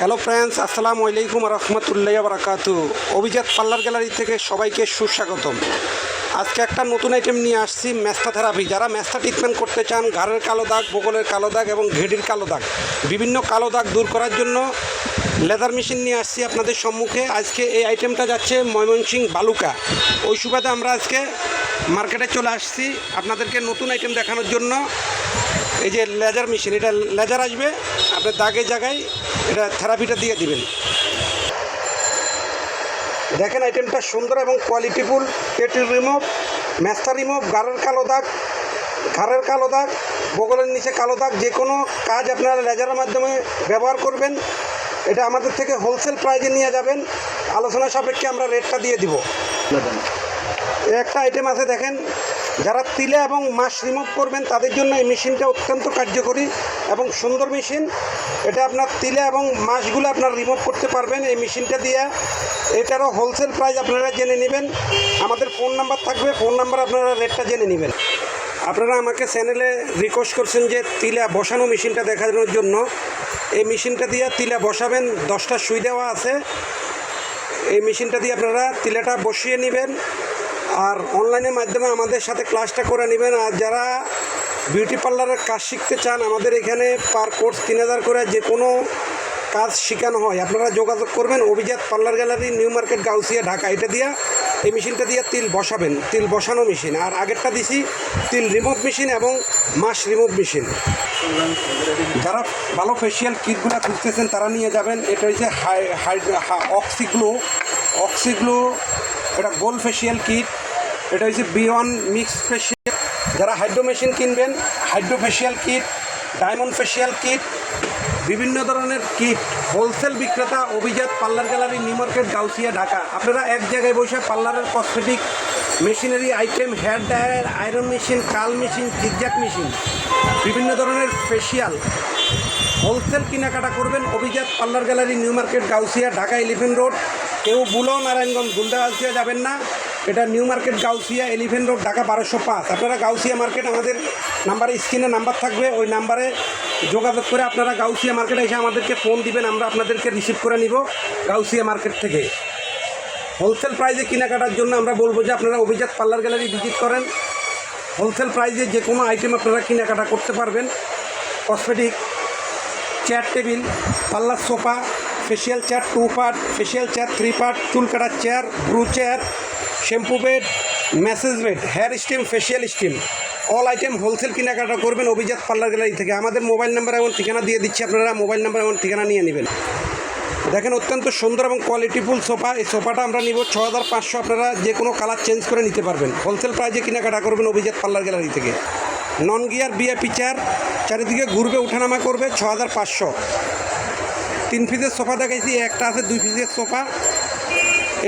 Hello friends আসসালামু আলাইকুম রহমতুল্লাহ বারাকাতু অভিজাত পার্লার গ্যালারি থেকে সবাইকে সুস্বাগতম। আজকে একটা নতুন আইটেম নিয়ে আসছি ম্যাস্তা থেরাপি যারা ম্যাস্তা ট্রিটমেন্ট করতে চান, ঘাড়ের কালো দাগ, বগলের কালো দাগ এবং ঘেডির কালো দাগ, বিভিন্ন কালো দাগ দূর করার জন্য লেদার মেশিন নিয়ে আসছি আপনাদের সম্মুখে। আজকে এই আইটেমটা যাচ্ছে ময়মনসিং বালুকা। ওই সুবাদে আমরা আজকে মার্কেটে চলে আসছি আপনাদেরকে নতুন আইটেম দেখানোর জন্য। এই যে লেজার মেশিন, এটা লেজার আসবে, আপনার দাগের জায়গায় এটা থেরাপিটা দিয়ে দিবেন। দেখেন আইটেমটা সুন্দর এবং কোয়ালিটিফুল পেটি রিমুভ ম্যাস্তা রিমুভ গাড়ের কালো দাগ, ঘাড়ের কালো দাগ, বগলের নিচে কালো দাগ যে কোনো কাজ আপনারা লেজারের মাধ্যমে ব্যবহার করবেন। এটা আমাদের থেকে হোলসেল প্রাইজে নিয়ে যাবেন। আলোচনা সাপেক্ষে আমরা রেটটা দিয়ে দিব। একটা আইটেম আছে দেখেন যারা তিলে এবং মাছ রিমুভ করবেন, তাদের জন্য এই মেশিনটা অত্যন্ত কার্যকরী এবং সুন্দর মেশিন। এটা আপনার তিলে এবং মাছগুলো আপনার রিমুভ করতে পারবেন এই মেশিনটা দিয়ে। এটারও হোলসেল প্রাইস আপনারা জেনে নেবেন। আমাদের ফোন নাম্বার থাকবে ফোন নাম্বার আপনারা রেটটা জেনে নেবেন। আপনারা আমাকে চ্যানেলে রিকোয়েস্ট করছেন যে তিলা বসানো মেশিনটা দেখানোর জন্য। এই মেশিনটা দিয়ে তিলা বসাবেন, দশটা সুই দেওয়া আছে। এই মেশিনটা দিয়ে আপনারা তিলাটা বসিয়ে নেবেন। আর অনলাইনের মাধ্যমে আমাদের সাথে ক্লাসটা করে নেবেন। আর যারা বিউটি পার্লারের কাজ শিখতে চান, আমাদের এখানে পার কোর্স তিন হাজার করে যে কোনো কাজ শেখানো হয়। আপনারা যোগাযোগ করবেন Abhijat parlour gallery, New Market, Gausia, Dhaka. এটা দিয়ে এই মেশিনটা দিয়ে তিল বসাবেন, তিল বসানো মেশিন। আর আগেরটা দিছি তিল রিমুভ মেশিন এবং মাস রিমুভ মেশিন। যারা ভালো ফেসিয়াল কিটগুলো খুঁজতেছেন, তারা নিয়ে যাবেন। এটা হচ্ছে হাই হাই অক্সিগ্লো। অক্সিগ্লো, এটা গোল ফেসিয়াল কিট এটা হচ্ছে বিয়ন মিক্স ফেসিয়াল যারা হাইড্রো মেশিন কিনবেন hydro facial kit diamond facial kit বিভিন্ন ধরনের কিট হোলসেল বিক্রেতা Abhijat parlour gallery, New Market, Gausia, Dhaka. আপনারা এক জায়গায় বসে পার্লারের cosmetic machinery item hair dryer iron machine curl machine zigzag machine বিভিন্ন ধরনের ফেসিয়াল হোলসেল কেনাকাটা করবেন Abhijat parlour gallery, New Market, Gausia, Dhaka Elephant Road কেউ বুলো নারায়ণগঞ্জ গুন্ডাগাউসিয়া যাবেন না। এটা New Market Gausia Elephant Road, Dhaka বারোশো পাঁচ। আপনারা গাউসিয়া মার্কেট, আমাদের নাম্বারে, স্ক্রিনে নাম্বার থাকবে। ওই নাম্বারে যোগাযোগ করে আপনারা গাউসিয়া মার্কেটে এসে আমাদেরকে ফোন দিবেন, আমরা আপনাদেরকে রিসিভ করে নিব গাউসিয়া মার্কেট থেকে। হোলসেল প্রাইজে কেনাকাটার জন্য আমরা বলব যে আপনারা অভিজাত পার্লার গ্যালারি ভিজিট করেন। হোলসেল প্রাইজে যে কোনো আইটেম আপনারা কেনাকাটা করতে পারবেন। Cosmetic chair table parlour sofa facial chair two part facial chair three part চুল কাটার chair brow chair shampoo bed, massage bed, hair steam, facial steam, all item wholesale কেনাকাটা করবেন অভিজাত পার্লার গ্যালারি থেকে। আমাদের মোবাইল নাম্বার এবং ঠিকানা দিয়ে দিচ্ছি আপনারা, মোবাইল নাম্বার এবং ঠিকানা নিয়ে নেবেন। দেখেন, অত্যন্ত সুন্দর এবং কোয়ালিটিফুল সোফা। এই সোফাটা আমরা নিব ছ হাজার পাঁচশো। আপনারা যে কোনো কালার চেঞ্জ করে নিতে পারবেন। হোলসেল প্রাইজে কেনাকাটা করবেন অভিজাত পার্লার গ্যালারি থেকে। নন গিয়ার বিএপি চেয়ার চারিদিকে ঘুরবে, উঠানামা করবে ছ হাজার পাঁচশো। তিন পিসের সোফা দেখাইছি, একটা আছে, দুই পিসের সোফা।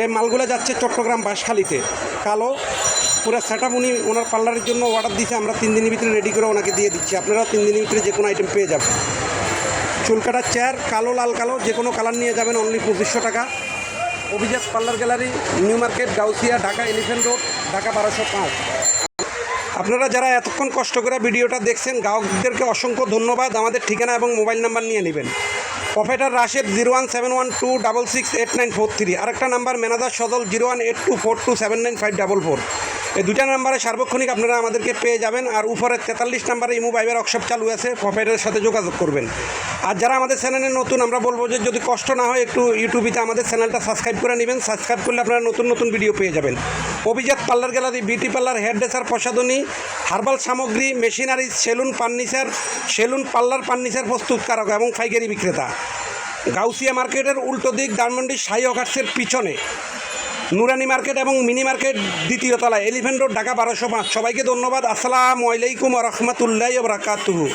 এই মালগুলো যাচ্ছে চট্টগ্রাম বাঁশখালীতে। কালো, পুরো সেট আপ উনি ওনার পার্লারের জন্য অর্ডার দিয়েছে আমরা তিন দিনের ভিতরে রেডি করে ওনাকে দিয়ে দিচ্ছি। আপনারা তিন দিনের ভিতরে যে কোনো আইটেম পেয়ে যাবেন। চুল কাটার চেয়ার কালো, লাল কালো, যে কোনো কালার নিয়ে যাবেন অনলি পঁচিশশো টাকা। Abhijat parlour gallery, New Market, Gausia, Dhaka Elephant Road Dhaka বারোশো পাঁচ। আপনারা যারা এতক্ষণ কষ্ট করে ভিডিওটা দেখছেন, গ্রাহকদেরকে অসংখ্য ধন্যবাদ। আমাদের ঠিকানা এবং মোবাইল নাম্বার নিয়ে নেবেন। Proprietor Rashed zero one seven one two double six eight nine four three. আরেকটা number manager সদল zero one eight two four two seven nine five double four. এই দুটা নাম্বারে সার্বক্ষণিক আপনারা আমাদেরকে পেয়ে যাবেন, আর উপরে তেতাল্লিশ নাম্বারে ইমো ভাইবের ওয়ার্কশপ চালু আছে প্রফেটারের সাথে যোগাযোগ করবেন। আর যারা আমাদের চ্যানেলে নতুন, আমরা বলব যে যদি কষ্ট না হয়, একটু ইউটিউবিতে আমাদের চ্যানেলটা সাবস্ক্রাইব করে নেবেন, সাবস্ক্রাইব করলে আপনারা নতুন নতুন ভিডিও পেয়ে যাবেন। Abhijat parlour gallery, beauty parlour, hair dresser, প্রসাধনী, হার্বাল সামগ্রী, machinery, salon furniture, salon parlour furniture প্রস্তুতকারক এবং পাইকারি বিক্রেতা। গাউসিয়া মার্কেটের উল্টো দিক ডায়মন্ডি সাই অগার্সের পিছনে। নুরানি মার্কেট এবং মিনি মার্কেট দ্বিতীয় তলায়। এলিফেন্ট রোড ঢাকা বারোশো পাঁচ। সবাইকে ধন্যবাদ। আসসালামু আলাইকুম রহমতুল্লাহ বরাকাতুহু।